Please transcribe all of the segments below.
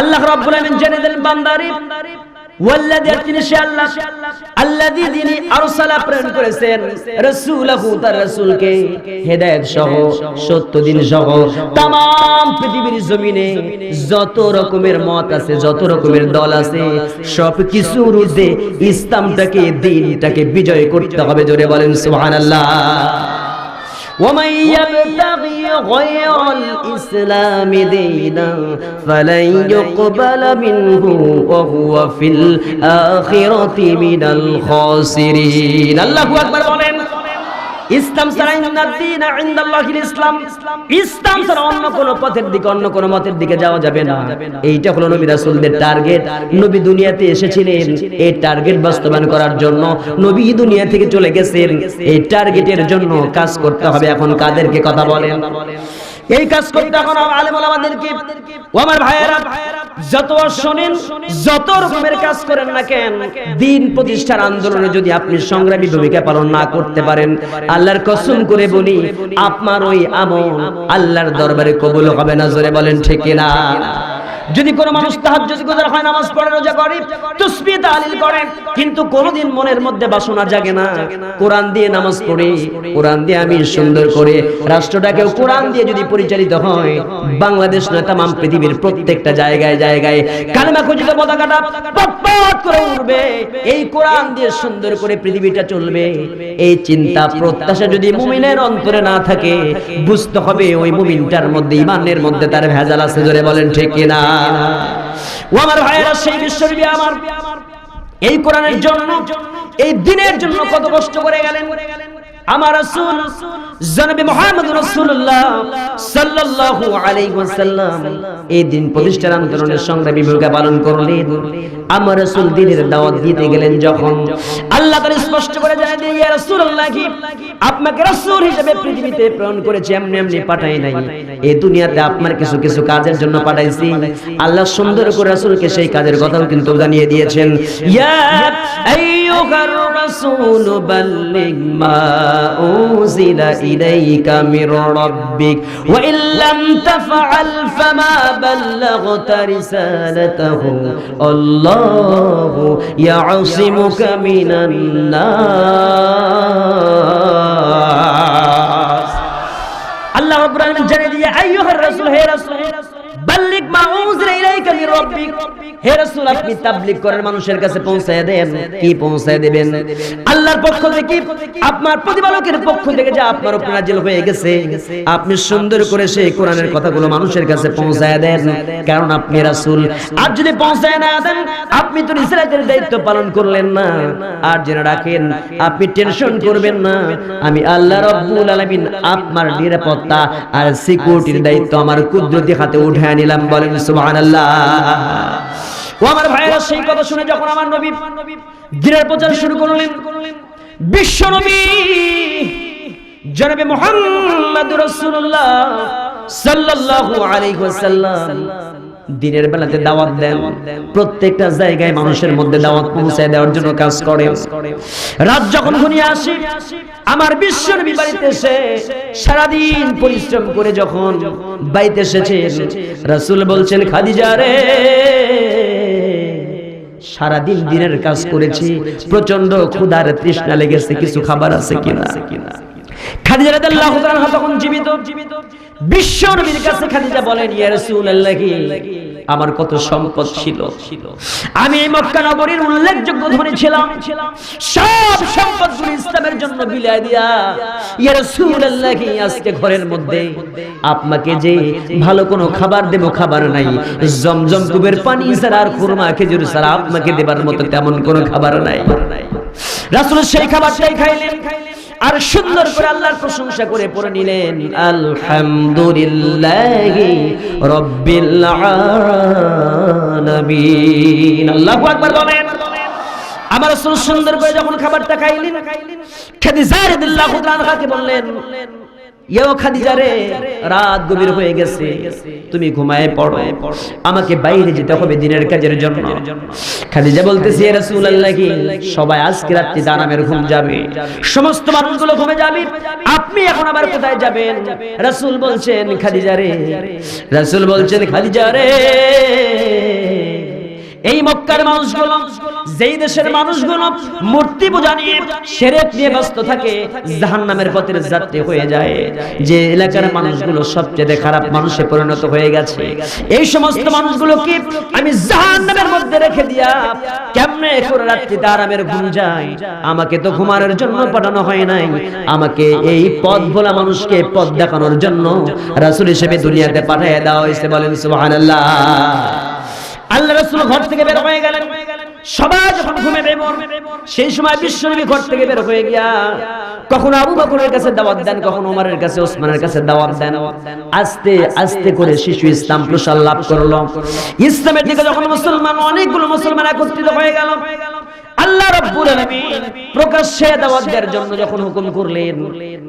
আল্লাহ রাব্বুল আলামিন জেনে দিলেন বান্দারে ওয়াল্লাযী তিনি সে আল্লাহ আল্লাযী যিনি আরসালা প্রেরণ করেছেন রাসূলাহু তার রাসূলকে হেদায়েত সহ সত্য দিন সহ तमाम পৃথিবীর জমিনে যত রকমের মত আছে যত রকমের দল আছে সব কিছুর ঊর্ধ্বে ইসলামটাকে দিনটাকে বিজয় করতে হবে জোরে বলেন সুবহানাল্লাহ ومن يبتغي غير الإسلام دينا فلن يقبل منه وهو في الآخرة من الخاسرين. الله أكبر ইসলাম ছাড়া ইসলাম। ইসলাম অন্য কোন পথের দিকে, অন্য কোন মতের দিকে যাওয়া যাবে না। এইটা হলো নবী রাসুলদের টার্গেট। নবী দুনিয়াতে এসেছিলেন, এই টার্গেট বাস্তবায়ন করার জন্য। নবী দুনিয়া থেকে চলে গেছেন, এই টার্গেটের জন্য কাজ করতে হবে। এখন কাদেরকে কথা বলেন? এই কাজ করতে এখন আলেম ও আমার ভাইয়েরা, যত শোনেন, যত রকমের কাজ করেন না কেন, দিন প্রতিষ্ঠার আন্দোলনে যদি আপনি সংগ্রামী ভূমিকা পালন না করতে পারেন, আল্লাহর কসম করে বলি, আপনার ওই আমল আল্লাহর দরবারে কবুল হবে না, জোরে বলেন ঠিক না যদি কোনো মানুষ তাহাজ্জুদ গুজার হয়, নামাজ পড়ে, রোজা করে, তাসবিহ তাহলিল করে, কিন্তু কোনোদিন মনের মধ্যে বাসনা জাগে না। কোরআন দিয়ে নামাজ পড়ে, কোরআন দিয়ে আমি সুন্দর করে, রাষ্ট্রটাকেও কোরআন দিয়ে যদি পরিচালিত হয়, বাংলাদেশ নয়, তাম পৃথিবীর প্রত্যেকটা জায়গায় জায়গায় কালেমা খচিত পতাকাটা পটপট করে উঠবে এই কোরআন দিয়ে সুন্দর করে পৃথিবীটা চলবে। এই চিন্তা, প্রত্যাশা যদি মুমিনের অন্তরে না থাকে, বুঝতে হবে ওই মুমিনটার মধ্যে, ইমানের মধ্যে তার ভেজাল আছে, জোরে বলেন ঠিক কিনা? আমার ভাইয়েরা সেই আমার এই কোরআনের জন্য এই দিনের জন্য কত কষ্ট করে গেলেন? আমার রাসূল, জনাবে মুহাম্মদ রাসূলুল্লাহ সাল্লাল্লাহু আলাইহি ওয়াসাল্লাম এই দিন প্রতিষ্ঠার আন্দোলনের সংগ্রামী ভূমিকা পালন করলেন। আমার রাসূল দিনের দাওয়াত দিতে গেলেন যখন আল্লাহ তাআলা স্পষ্ট করে জানিয়ে দিয়ে ইয়া রাসূলুল্লাহ কি আপনাকে রাসূল হিসেবে পৃথিবীতে প্রেরণ করেছি, এমনি এমনি পাঠাই নাই। এই দুনিয়াতে আপনার কিছু কিছু কাজের জন্য পাঠাইছি। আল্লাহ সুন্দর করে রাসূলকে সেই কাজের কথাও কিন্তু জানিয়ে দিয়েছেন। ইয়া আইয়ুহার রাসূল, বাল্লিগ মা উযিলা ইলাইকা মির রাব্বিক, ওয়া ইন লাম তাফআল ফামা বাল্লাগতা রিসালাতাহু, আল্লাহু ইয়াসিমুকা মিনান নাস। আল্লাহ রাব্বুল আলামিন জানিয়ে দিয়ে, আইয়ুহার রাসূল, হে রাসূল আপনি সুন্দর করে সেই কোরআনের কথাগুলো মানুষের কাছে পৌঁছায় দেন। কারণ আপনি রাসূল। আর যদি পৌঁছায় না দেন, আপনি তো ইসরায়েলের দায়িত্ব পালন করলেন না। আর জেনে রাখেন, আপনি টেনশন করবেন না। আমি আল্লাহ রাব্বুল আলামিন আপনার নিরাপত্তা আর সিকিউরিটির দায়িত্ব আমার কুদরতি হাতে উঠে নিলাম। বলেন সুবহানাল্লাহ। ও আমার ভাইয়েরা, সেই কথা শুনে যখন আমার নবী দিনের প্রচার শুরু করলেন, বিশ্ব নবী জনাবে মুহাম্মদ রাসূলুল্লাহ সাল্লাল্লাহু আলাইহি ওয়াসাল্লাম দিনের বেলাতে দাওয়াত দেন। প্রত্যেকটা জায়গায় মানুষের মধ্যে দাওয়াত পৌঁছায় দেওয়ার জন্য কাজ করে। রাত যখন ঘনিয়ে আসে, আমার বিশ্বর বাড়িতে এসে সারাদিন পরিশ্রম করে যখন বাড়িতে এসেছেন, রাসূল বলছেন, খাদিজা রে, সারাদিন দিনের কাজ করেছি প্রচণ্ড ক্ষুধার তৃষ্ণা লেগেছে, কিছু খাবার আছে কিনা? ঘরের মধ্যে আপনাকে যে ভালো কোনো খাবার দেব, খাবার নাই। জমজম কুবের পানি ছাড়া আর খুরমা, খেজুর ছাড়া আপনাকে দেবার মতো তেমন কোনো খাবার নাই। রাসূল সেই খাবারটাই খাইলেন। আর সুন্দর করে আল্লাহর প্রশংসা করে পড়ে নিলেন, আলহামদুলিল্লাহ রব্বিল আলামিন। আল্লাহু আকবার বলেন, আমার সুন্দর করে যখন খাবারটা খাইলেন খাদিজা রাদিয়াল্লাহু তাআলাকে বললেন ইয়ো খাদিজা রাত গভীর হয়ে গেছে। তুমি ঘুমায় পড়ো। আমাকে বাইরে যেতে হবে দিনের কাজের জন্য। খাদিজা বলতেছি কি সবাই আজকে রাত্রি দানামের ঘুম যাবে। সমস্ত মানুষগুলো ঘুমে যাবে। আপনি এখন আবার কোথায় যাবেন? রাসূল বলছেন, খাদিজা রে, রাসূল বলছেন, খাদিজা রে এই মক্কার মানুষগুলো, যেই দেশের মানুষগুলো মূর্তি পূজা নিয়ে সেরেক নিয়ে ব্যস্ত থাকে, জাহান্নামের পথের যাত্রী হয়ে যায়। যে এলাকার মানুষগুলো সবচেয়ে খারাপ মানুষে পরিণত হয়ে গেছে। এই সমস্ত মানুষগুলোকে আমি জাহান্নামের মধ্যে রেখে দিয়া কেমনে করে রাত্রিতে আরামের ঘুম যায়? আমাকে তো ঘুমানোর জন্য পাঠানো হয় নাই। আমাকে এই পথ ভোলা মানুষকে পথ দেখানোর জন্য রাসূল হিসেবে দুনিয়াতে পাঠিয়ে দেওয়া হয়েছে। বলেন, সুবহানাল্লাহ। রাসূল ঘর থেকে বের হয়ে গেলেন। সবাই যখন ঘুমে বেমর সেই সময় বিশ্বনবী ঘর থেকে বের হয়ে গিয়া কখনো আবু বকরের কাছে দাওয়াত দেন কাছে, ওসমানের কাছে দাওয়াত দেন। আস্তে আস্তে করে শিশু ইসলাম প্রসার লাভ করল। ইসলামের দিকে যখন মুসলমান, অনেকগুলো মুসলমান একত্রিত হয়ে গেল। আল্লাহ রাব্বুল আলামিন প্রকাশ্যে দাওয়াত দেওয়ার জন্য যখন হুকুম করলেন,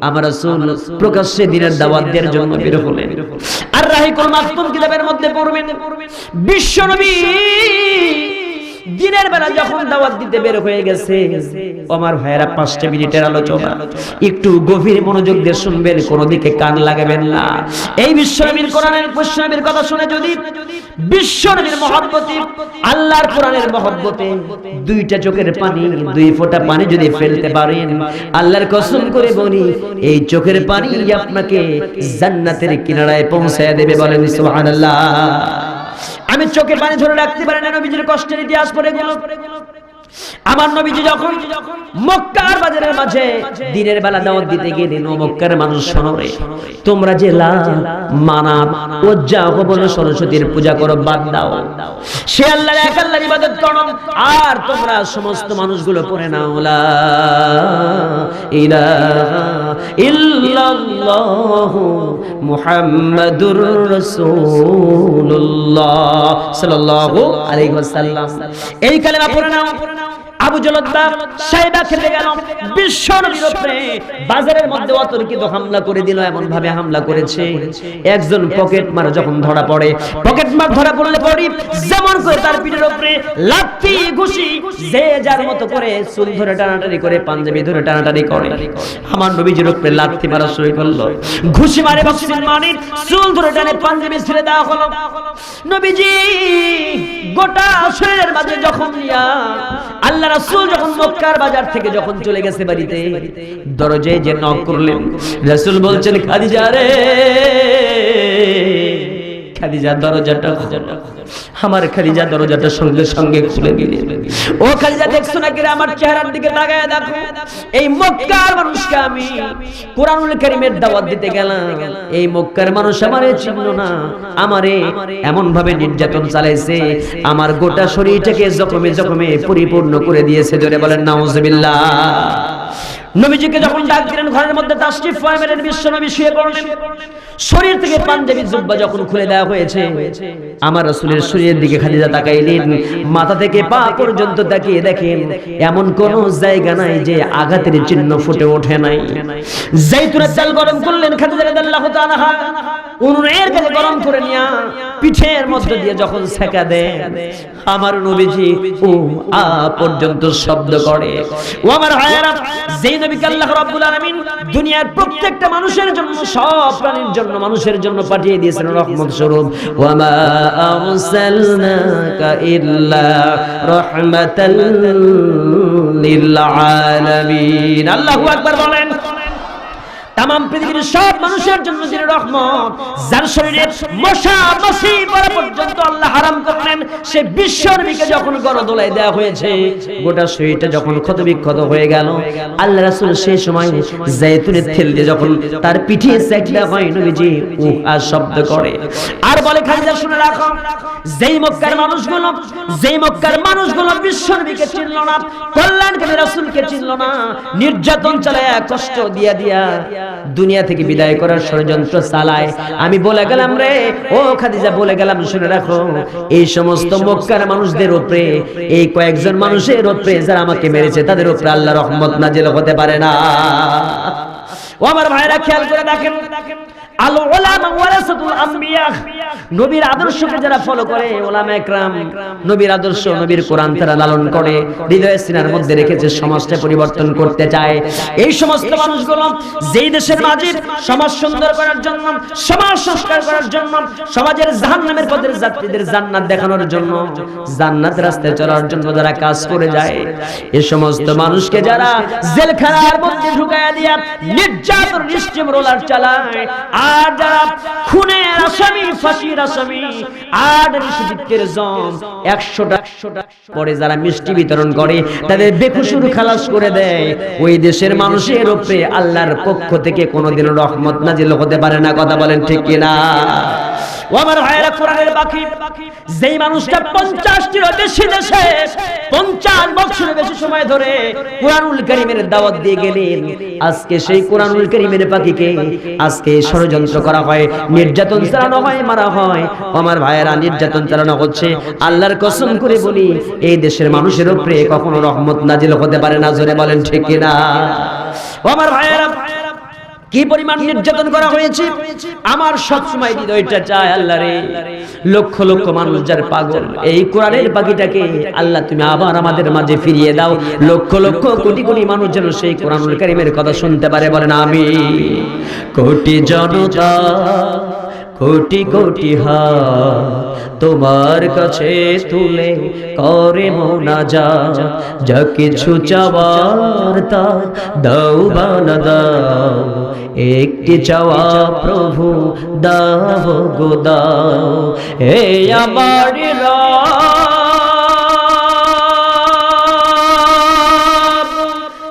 আমার রাসূল প্রকাশ্যে দিনের দাওয়াত দেওয়ার জন্য বের হলেন। আর রাহিকুল মাকতুম কিতাবের মধ্যে পড়বেন, বিশ্ব নবী দিনের বেলা যখন দাওয়াত দিতে বের হয়ে গেছে আমার ভাইয়েরা পাঁচটা মিনিটের আলোচনা। একটু গভীর মনোযোগ দিয়ে শুনবেন, কোনো দিকে কান লাগাবেন না। এই বিশ্বনবীর কোরআনের বিশ্বনবীর কথা শুনে যদি বিশ্বনবীর মহব্বতে, আল্লাহর কোরআনের মহব্বতে দুইটা চোখের পানি, দুই ফোঁটা পানি যদি ফেলতে পারেন, আল্লাহর কসম করে বলি, এই চোখের পানি আপনাকে জান্নাতের কিনারায় পৌঁছায় দেবে বলেন সুবহানাল্লাহ। আমি চোখে পানি ধরে রাখতে পারি না নবীজির কষ্টের ইতিহাস পড়ে গেল। আমার নবীজি যখন মক্কার বাজারের মাঝে দিনের বেলা দাওয়াত দিতে গেলেন ও মক্কার মানুষ শোনরে তোমরা যে লা মানা লজ্জা হবন সরস্বতীর পূজা করো, বাদ দাও। সে আল্লাহর এক আল্লাহর ইবাদত করো, আর তোমরা সমস্ত মানুষগুলো পড়ে নাও, লা ইলাহা ইল্লাল্লাহু মুহাম্মাদুর রাসূলুল্লাহ সাল্লাল্লাহু আলাইহি ওয়াসাল্লাম। এই কালেমা পড়ে নাও। আবু জলদ্দা সাইবা খেলে গেল বিশ্ব নবীর উপরে বাজারের মধ্যে অতর্কিত হামলা করে দিল এমন ভাবে হামলা করেছে। একজন পকেট মার যখন ধরা পড়ে, পকেট মার ধরা পড়লে পড়ি যেমন করে তার পিঠের উপরে লাথি ঘুষি, যে যার মতো করে চুল ধরে টানাটানি করে, পাঞ্জাবি ধরে টানাটানি করে। আমার নবীজির উপরে লাথি মারা শুরু করল। ঘুষি মারে, বক্সিং মারি, চুল ধরে টানে, পাঞ্জাবি ছেড়ে দেওয়া হলো। নবীজি গোটা শরীরের মাঝে যখন নিয়া আল্লাহ রাসূল যখন মক্কার বাজার থেকে যখন চলে গেছে বাড়িতে, দরজায় যে নক করলেন, রাসূল বলছেন, খাদিজা রে খাদিজা দরজাটা আমার খাদিজা দরজাটা সঙ্গে সঙ্গে খুলে দিলেন ও খাদিজা, দেখছ নাকি রে আমার চেহারার দিকে তাকায় দেখো? এই মক্কার মানুষকে আমি কোরআনুল কারীমের দাওয়াত দিতে গেলাম। এই মক্কার মানুষ আমারে চিনল না, আমারে এমন ভাবে নির্যাতন চালাইছে। আমার গোটা শরীরটাকে জখমে জখমে পরিপূর্ণ করে দিয়েছে, জোরে বলেন, নাউজুবিল্লাহ। নবীজিকে যখন ডাক দিলেন, ঘরের মধ্যে তাশরিফ ফাহমের বিশ্ব নবী শুয়ে পড়লেন। শরীর থেকে পাঞ্জাবি জুব্বা যখন খুলে দেওয়া হয়েছে, আমার রাসূলের শরীরের দিকে খালিজা তাকাইলেন। মাথা থেকে পা পর্যন্ত তাকিয়ে দেখেন, এমন কোন জায়গা নাই যে আঘাতের চিহ্ন ফুটে ওঠে নাই। জাইতুনের তেল গরম করলেন, খাদিজা রাদিয়াল্লাহু তাআলা উনুনের কাছে গরম করে নিয়া পিঠের মধ্যে দিয়ে যখন সেকা দেন, আমার নবীজি ও আ পর্যন্ত শব্দ করে। ও আমার ভাইয়েরা, যেই নবীকে আল্লাহ রাব্বুল আলামিন দুনিয়ার প্রত্যেকটা মানুষের জন্য, সব প্রাণীর জন্য, মানুষের জন্য পাঠিয়ে দিয়েছেন রহমত স্বরূপ। ওয়া মা আরসালনাকা ইল্লা রাহমাতাল লিল আলামিন। আল্লাহু আকবার বলেন তাম পৃথিবীর সব মানুষের জন্য যিনি রহমত, যার শরীরে মশা মাছি পড়া পর্যন্ত আল্লাহ হারাম করলেন, সে বিশ্ব নবীকে যখন গণদোলায় দেওয়া হয়েছে, গোটা শরীরটা যখন ক্ষত বিক্ষত হয়ে গেল, আল্লাহ রাসূল সেই সময় জাইতুনের তেল দিয়ে যখন তার পিঠে সেকলা হয়, নবীজি উহ আর শব্দ করে। আর বলে খালিদা শুনে রাখো, যেই মক্কার মানুষগুলো, যেই মক্কার মানুষগুলো বিশ্ব নবীকে চিনল না, কল্যাণকামী রাসূলকে চিনল না, নির্যাতন চালায়, কষ্ট দিয়া দিয়া দুনিয়া থেকে বিদায় করার ষড়যন্ত্র চালায়। আমি বলে গেলাম রে, ও খাদিজা, বলে গেলাম, শুনে রাখো, এই সমস্ত মক্কার মানুষদের উপরে, এই কয়েকজন মানুষের উপরে যারা আমাকে মেরেছে, তাদের উপরে আল্লাহ রহমত নাজিল হতে পারে না। ও আমার ভাইরা, খেয়াল করে দেখেন আল উলামা ওয়ারাসাতুল আম্বিয়া নবীর আদর্শকে যারা ফলো করে, ওলামা একরাম, নবীর আদর্শ, নবীর কোরআন তারা লালন করে, হৃদয় সিনার মধ্যে রেখেছে সমাজটা পরিবর্তন করতে চায়, এই সমস্ত মানুষগুলো যেই দেশের মাঝে সমাজ সুন্দর করার জন্য, সমাজ সংস্কার করার জন্য, সমাজের জাহান্নামের পথের যাত্রীদের জান্নাত দেখানোর জন্য, জান্নাত রাস্তায় চলার জন্য যারা কাজ করে যায় এই সমস্ত মানুষকে যারা জেলখানার মধ্যে ঢুকায়া দিয়া নির্যাতন নিশ্চিম রোলার চালায়, আর যারা খুনের আসামি পরে যারা মিষ্টি বিতরণ করে, তাদের বেকুসুর খালাস করে দেয়। ওই দেশের মানুষের উপরে আল্লাহর পক্ষ থেকে কোনোদিন রহমত নাজিল হতে পারে না, কথা বলেন ঠিক কিনা? আমার ভাইয়েরা, কোরআনের বাকি যেই মানুষটা বেশি দেশে, পঞ্চাশ বেশি সময় ধরে কোরআনুল করিমের দাওয়াত দিয়ে গেলেন। আজকে সেই কোরআনুল করিমের পাখিকে আজকে ষড়যন্ত্র করা হয়, নির্যাতন চালানো হয়, মারা হয়। আমার ভাইয়েরা, নির্যাতন চালানো হচ্ছে। আল্লাহর কসম করে বলি, এই দেশের মানুষের উপরে কখনো রহমত নাজিল হতে পারে না, জোরে বলেন ঠিক কিনা? আমার ভাইয়েরা কি পরিমাণ নির্যাতন করা হয়েছে? আমার সব সময় হৃদয়টা চায় আল্লাহ রে। লক্ষ লক্ষ মানুষ যার পাগল। এই কোরআনের পাখিটাকে আল্লাহ তুমি আবার আমাদের মাঝে ফিরিয়ে দাও। লক্ষ লক্ষ কোটি কোটি মানুষ যেন সেই কোরআনুল কারিমের কথা শুনতে পারে। বলেন আমি কোটি জনতা কোটি কোটি হা তোমার কাছে তুলে করে মোনা যা যা কিছু চাওয়ার তা দাও বানা দাও। একটি চাওয়া প্রভু দাও গো দাও। হে আমার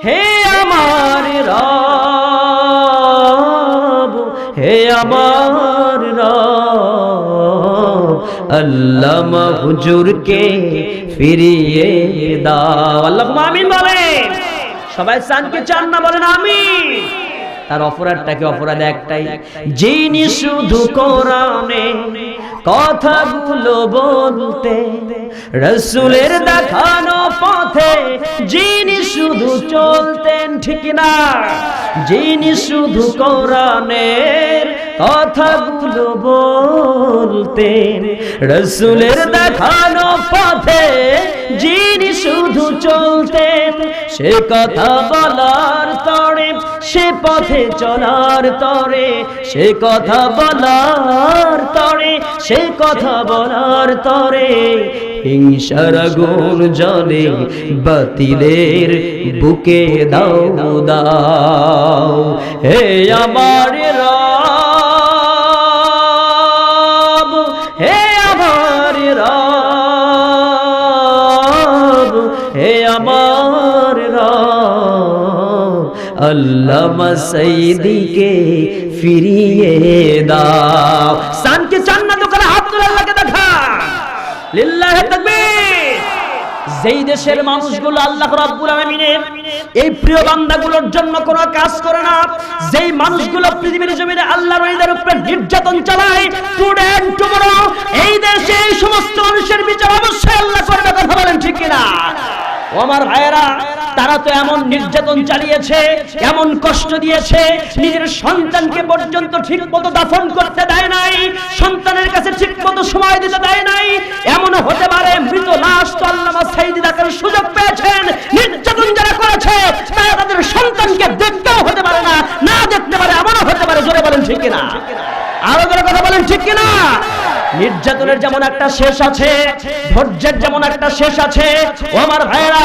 হে আমার হে আমার আল্লামা হুজুরকে ফিরিয়ে দাও। আল্লাহ আমিন বলেন সবাই চানকে চান না বলেন আমিন। তার অপরাধটাকে অপরাধ একটাই, যিনি শুধু কোরআনে কথাগুলো বলতে রসুলের দেখানো পথে যিনি শুধু চলতেন, ঠিক না যিনি শুধু কোরআনের কথাগুলো বলতেন। রসুলের দেখানো পথে যিনি শুধু চলতেন, সে কথা বলার তরে, সে পথে চলার তরে, সে কথা বলার তরে, সে কথা বলার তরে। হিংসার গুণ জলে বাতিলের বুকে দাও দাও। হে আমার রব আল্লামা সাইদিকে ফিরিয়ে দাও। সানকে জান্নাত করে হাত তুলে আল্লাহকে দেখা। তাকবীর। যেই দেশের মানুষগুলো আল্লাহ রাব্বুল আলামিনের এই প্রিয় বান্দাগুলোর জন্য কোনো কাজ করে না, যেই মানুষগুলো পৃথিবীর জমিনে আল্লাহর ওলিদের উপরে নির্যাতন চালায়, টুডে টুমরো, এই দেশে এই সমস্ত মানুষের বিচার অবশ্যই আল্লাহ করবে, কথা বলেন ঠিক কিনা? আমার ভাইয়েরা তারা তো এমন নির্যাতন চালিয়েছে, এমন কষ্ট দিয়েছে, নিজের সন্তানকে পর্যন্ত ঠিক মতো দাফন করতে দেয় নাই, সন্তানের কাছে ঠিক মতো সময় দিতে দেয় নাই। এমন হতে পারে মৃত লাশ তো আল্লামা সাইদি দেখার সুযোগ পেয়েছেন, নির্যাতন যারা করেছে, তারা তাদের সন্তানকে দেখতেও হতে পারে না না দেখতে পারে এমনও হতে পারে, জোরে বলেন ঠিক কিনা? আরও করে কথা বলেন ঠিক কিনা? নির্যাতনের যেমন একটা শেষ আছে, ধৈর্যের যেমন একটা শেষ আছে আমার ভাইরা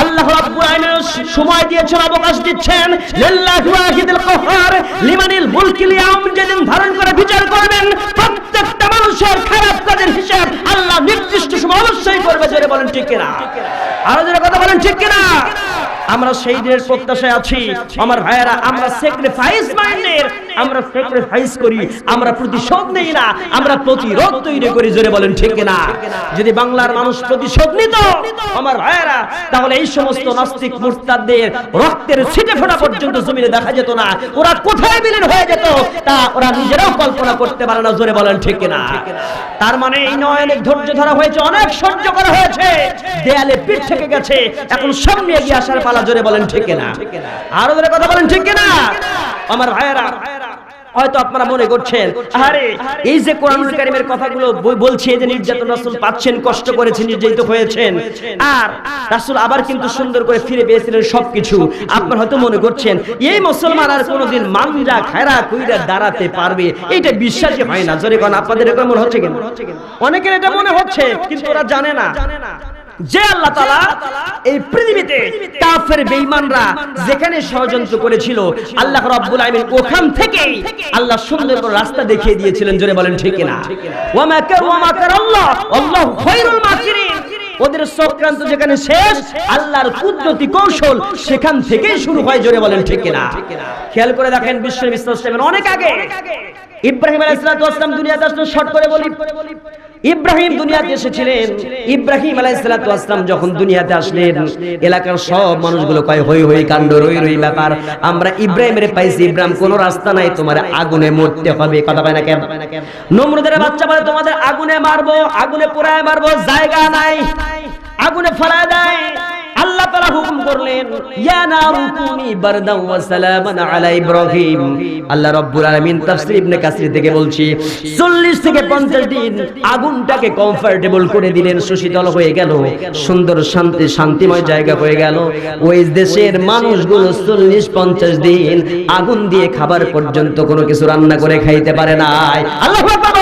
আল্লাহ রাব্বুল আলামিন সময় দিয়েছেন, অবকাশ দিচ্ছেন। লিল্লাহি ওয়াহিদুল কাহার লিমানিল মুলকিল ইয়াউম যেদিন ধারণ করে বিচার করবেন, প্রত্যেকটা মানুষের খারাপ কাজের হিসাব আল্লাহ নির্দিষ্ট সময় অবশ্যই করবে, জোরে বলেন ঠিক কিনা? আরও জোরে কথা বলেন ঠিক কিনা? আমরা সেই দিনের প্রত্যাশায় আছি। আমার ভাইয়েরা, আমরা স্যাক্রিফাইস মাইন্ডের আমরা স্যাক্রিফাইস করি। আমরা প্রতিশোধ নেই না। আমরা প্রতিরোধ তৈরি করি, জোরে বলেন ঠিক না যদি বাংলার মানুষ প্রতিশোধ নিত, আমার ভাইয়েরা, তাহলে এই সমস্ত নাস্তিক মুরতাদদের রক্তের ছিটে ফোটা পর্যন্ত জমিনে দেখা যেত না। ওরা কোথায় বিলীন হয়ে যেত, তা ওরা নিজেরাও কল্পনা করতে পারে না, জোরে বলেন ঠিক না তার মানে এই নয়, অনেক ধৈর্য ধরা হয়েছে, অনেক সহ্য করা হয়েছে। দেয়ালে পিঠ থেকে গেছে, এখন সামনে এগিয়ে আসার পালা জোরে বলেন, ঠিক না আরও জোরে কথা বলেন, ঠিক না আমার ভাইয়েরা, হয়তো আপনারা মনে করছেন আরে এই যে কোরআনুল কারীমের কথাগুলো বলছে যে নির্যাতন রাসূল পাচ্ছেন, কষ্ট করেছেন, নির্যাতিত হয়েছেন, আর রাসূল আবার কিন্তু সুন্দর করে ফিরে পেয়েছিলেন সবকিছু। আপনারা হয়তো মনে করছেন, এই মুসলমান আর কোনোদিন মানজা খায়রা, কইরা দাঁড়াতে পারবে? এটা বিশ্বাসই হয় না। জোরে কোন আপনাদের এরকম মনে হচ্ছে কেন? অনেকের এটা মনে হচ্ছে, কিন্তু ওরা জানে না। যে আল্লাহ তাআলা এই পৃথিবীতে কাফের বেঈমানরা যেখানে ষড়যন্ত্র করেছিল আল্লাহ রাব্বুল আলামিন ওখান থেকেই আল্লাহ সুন্দর করে রাস্তা দেখিয়ে দিয়েছিলেন জোরে বলেন ঠিক কিনা ওয়া মাকার ওয়া মাকার আল্লাহ? আল্লাহু খায়রুল মাকিরিন। ওদের চক্রান্ত যেখানে শেষ আল্লাহর কুদরতি কৌশল সেখান থেকেই শুরু হয় জোরে বলেন ঠিক কিনা খেয়াল করে দেখেন বিশ্ব ইসলামের অনেক আগে। ইব্রাহিম আলাইহিস সালাম দুনিয়াতে আসলেন শর্ট করে বলি। ইব্রাহিম দুনিয়াতে এসেছিলেন, ইব্রাহিম আলাইহিসসালাম যখন দুনিয়াতে আসলেন, এলাকার সব মানুষগুলো কয়, হই হই, কাণ্ড, রই রই, ব্যাপার। আমরা ইব্রাহিমের পাইছি, ইব্রাহিম, কোনো রাস্তা নাই, তোমার আগুনে মরতে হবে। কথা কয় না কেন? নমরুদের বাচ্চা বলে, তোমাদের আগুনে মারবো, আগুনে পোড়ায় মারবো, জায়গা নাই, আগুনে ফেলায় দেয়। আল্লাহ তাআলা হুকুম করলেন, ইয়া নারু কুনি বারদাও ওয়া সালামান আলা ইব্রাহিম। আল্লাহ রাব্বুল আলামিন তাফসীর ইবনে কাসির থেকে বলছি 40 থেকে 50 দিন আগুনটাকে কমফোর্টেবল করে দিলেন, সুশীতল হয়ে গেল, সুন্দর শান্তি, শান্তিময় জায়গা হয়ে গেল। ওই দেশের মানুষগুলো 40 50 দিন আগুন দিয়ে খাবার পর্যন্ত কোনো কিছু রান্না করে খাইতে পারে নাই। আল্লাহু আকবার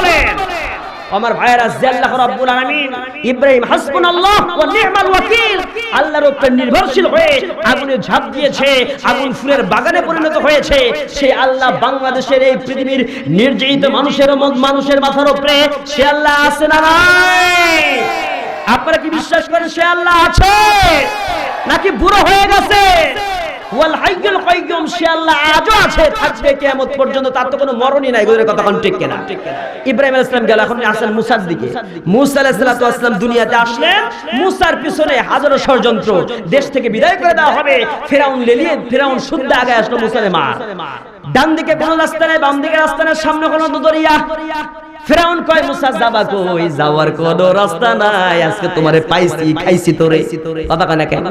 আমার ভাইয়েরা আল্লাহ রাব্বুল আলামিন ইব্রাহিম হাসবুনাল্লাহ ওয়া নি'মাল ওয়াকিল আল্লাহর উপর নির্ভরশীল হয়ে আগুনে ঝাঁপ দিয়েছে, আগুন ফুলের বাগানে পরিণত হয়েছে। সে আল্লাহ বাংলাদেশের এই পৃথিবীর নির্যাতিত মানুষের মানুষের মাথার উপরে সে আল্লাহ আছে না নাই? আপনারা কি বিশ্বাস করেন সে আল্লাহ আছে? নাকি বুড়ো হয়ে গেছে? ষড়যন্ত্র, দেশ থেকে বিদায় করে দেওয়া হবে। ফেরাউন লেলিয়ে, ফেরাউন শুদ্ধ আগে আসলো মুসারে মার ডান দিকে কোনো রাস্তা নেই বাম দিকে রাস্তা নেই, সামনে কোনো দরিয়া ফেরাউন কয়, মুসা যাবা কই? যাওয়ার কোনো রাস্তা নাই। আজকে তোমারে পাইছি, খাইছি তোরে। কথা কয় না কেন?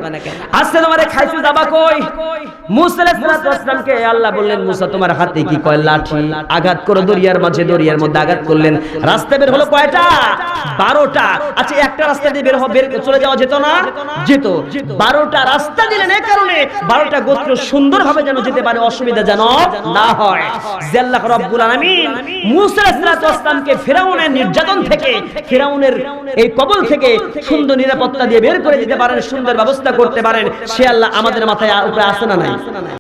আজকে তোমারে খাইছি, যাবা কই? মুসা আলাইহিস সালামকে আল্লাহ বললেন, মুসা, তোমার হাতে কি কয় লাঠি? আঘাত করো দরিয়ার মাঝে, দরিয়ার মধ্যে আঘাত করলেন। রাস্তা বের হলো কয়টা? বারোটা। আচ্ছা একটা রাস্তা দিয়ে বের হবে বের চলে যাওয়া যেত না? যেত। বারোটা রাস্তা দিলেন এই কারণে বারোটা গোত্র সুন্দর ভাবে যেন যেতে পারে, অসুবিধা যেন না হয়। যে আল্লাহ রাব্বুল আলামিন মুসা আলাইহিস সালামকে ফেরাউনের নির্যাতন থেকে, ফেরাউনের এই কবল থেকে সুন্দর নিরাপত্তা দিয়ে বের করে দিতে পারেন, সুন্দর ব্যবস্থা করতে পারেন, সে আল্লাহ আমাদের মাথায় উপরে আসে না নাই।